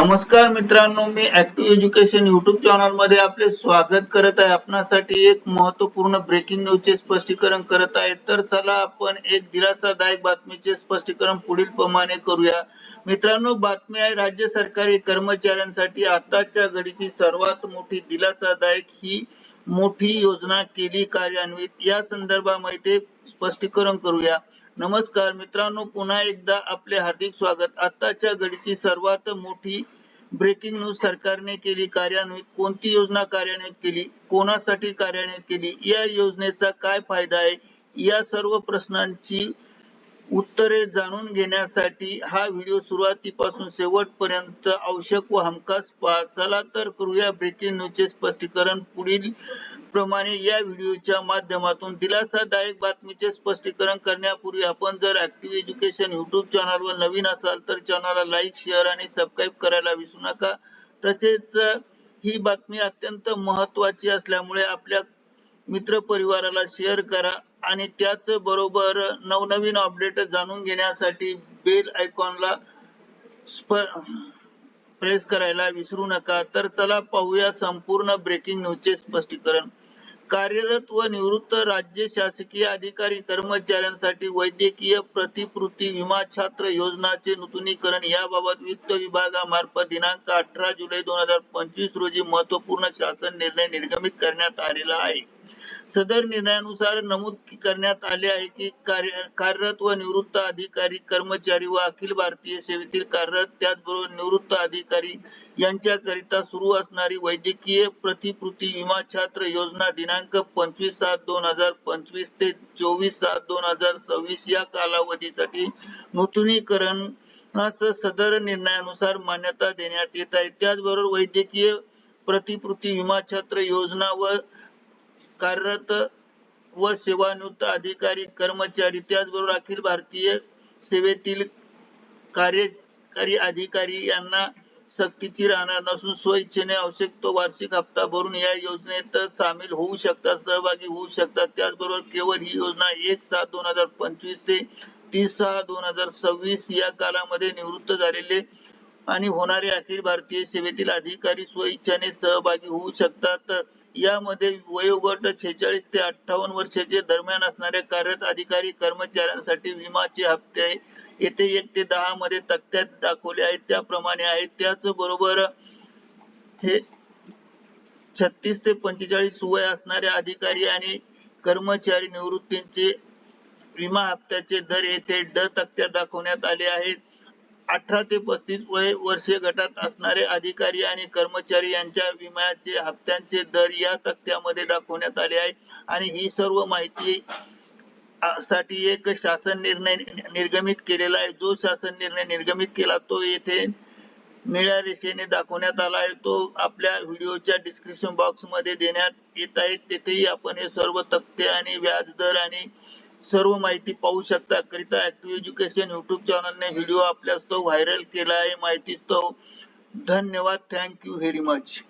नमस्कार मित्रांनो मी ऍक्टिव्ह एज्युकेशन युट्यूब चॅनलमध्ये आपले स्वागत करत आहे. आपणासाठी एक महत्त्वपूर्ण ब्रेकिंग न्यूज चे स्पष्टीकरण करत आहे. तर चला आपण एक दिलासादायक बातमीचे स्पष्टीकरण पुढील प्रमाणे करूया. मित्रांनो बातमी आहे राज्य सरकारी कर्मचाऱ्यांसाठी आताच्या घडीची सर्वात मोठी दिलासादायक ही मोठी योजना केली कार्यान्वित. या संदर्भामध्ये स्पष्टीकरण करूया. नमस्कार मित्रांनो पुन्हा एकदा आपले हार्दिक स्वागत. आताच्या घडीची सर्वात मोठी ब्रेकिंग न्यूज सरकारने केली कार्यान्वित. कोणती योजना कार्यान्वित केली? कोणासाठी कार्यान्वित केली? या योजनेचा काय फायदा आहे? या सर्व प्रश्नांची उत्तरे जाणून घेण्यासाठी हा व्हिडिओ सुरुवातीपासून शेवटपर्यंत आवश्यक व हमखास पहा. चला तर करूया ब्रेकिंग न्यूजचे स्पष्टीकरण. पुढील प्रमाणे या व्हिडिओच्या माध्यमातून दिलासादायक बातमीचे स्पष्टीकरण करण्यापूर्वी आपण जर ऍक्टिव्ह एज्युकेशन युट्यूब चॅनलवर नवीन असाल तर चॅनलला लाईक शेअर आणि सबस्क्राईब करायला विसरू नका. तसेच ही बातमी अत्यंत महत्वाची असल्यामुळे आपल्या मित्र परिवाराला शेअर करा. आणि त्याच बरोबर नवनवीन अपडेट जाणून घेण्यासाठी बेल आयकॉनला प्रेस करायला विसरू नका. तर चला पाहूया संपूर्ण ब्रेकिंग न्यूजचे स्पष्टीकरण. कार्यरत व निवृत्त राज्य शासकीय अधिकारी कर्मचाऱ्यांसाठी वैद्यकीय प्रतिपूर्ती विमा छात्र योजनाचे नूतनीकरण याबाबत वित्त विभागामार्फत दिनांक अठरा जुलै दोन हजार पंचवीस रोजी महत्त्वपूर्ण शासन निर्णय निर्गमित करण्यात आलेला आहे. सदर निर्णयानुसार नमूद करण्यात आले आहे की कार्य कार्यरत व निवृत्त अधिकारी कर्मचारी व अखिल भारतीय सेवेतील कार्यरत त्याचबरोबर निवृत्त अधिकारी यांच्याकरिता सुरू असणारी वैद्यकीय प्रतिकृती विमा छात्र योजना दिनांक पंचवीस सात दोन हजार पंचवीस ते चोवीस सात दोन हजार सव्वीस या कालावधीसाठी नूतनीकरण सदर निर्णयानुसार मान्यता देण्यात येत आहे. त्याचबरोबर वैद्यकीय प्रतिकृती विमा छात्र योजना व कार्यरत व सेवानिवृत्त अधिकारी कर्मचारी त्याचबरोबर अखिल भारतीय सेवेतील कार्यकारी अधिकारी यांना सक्तीची राहणार नसून स्वइच्छेने आवश्यक तो वार्षिक हप्ता भरून या योजनेत सामील होऊ शकतात सहभागी होऊ शकतात. त्याचबरोबर केवळ ही योजना एक सात दोन हजार पंचवीस ते तीस सहा दोन हजार सव्वीस या कालामध्ये निवृत्त झालेले आणि होणारे अखिल भारतीय सेवेतील अधिकारी स्वइच्छेने सहभागी होऊ शकतात. यामध्ये वयोगट छेचाळीस ते अठ्ठावन्न वर्षाचे दरम्यान असणाऱ्या कार्यरत अधिकारी कर्मचाऱ्यांसाठी विमाचे हप्ते येथे एक ते दहा मध्ये तक्त्यात दाखवले आहेत. त्याप्रमाणे आहेत त्याच बरोबर हे छत्तीस ते पंचेचाळीस वय असणाऱ्या अधिकारी आणि कर्मचारी निवृत्तीचे विमा हप्त्याचे दर येथे ड तक्त्यात दाखवण्यात आले आहेत. अठरा ते पस्तीस वय वर्षे गटात असणारे अधिकारी आणि कर्मचारी यांच्या विम्याचे हप्त्यांचे दर या तक्त्यामध्ये दाखवण्यात आले आहे आणि ही सर्व माहिती साठी एक शासन निर्णय निर्गमित केलेला आहे. जो शासन निर्णय निर्गमित केला तो येथे निळ्या रेषेने दाखवण्यात आला आहे. तो आपल्या व्हिडिओच्या डिस्क्रिप्शन बॉक्समध्ये देण्यात येत आहे. तेथेही आपण हे सर्व तक्ते आणि व्याज दर आणि सर्व माहिती पाहू शकता. करिता ऍक्टिव्ह एज्युकेशन युट्यूब चॅनलने व्हिडिओ आपल्यास तो व्हायरल केला आहे. माहितीच तो. धन्यवाद. Thank you very much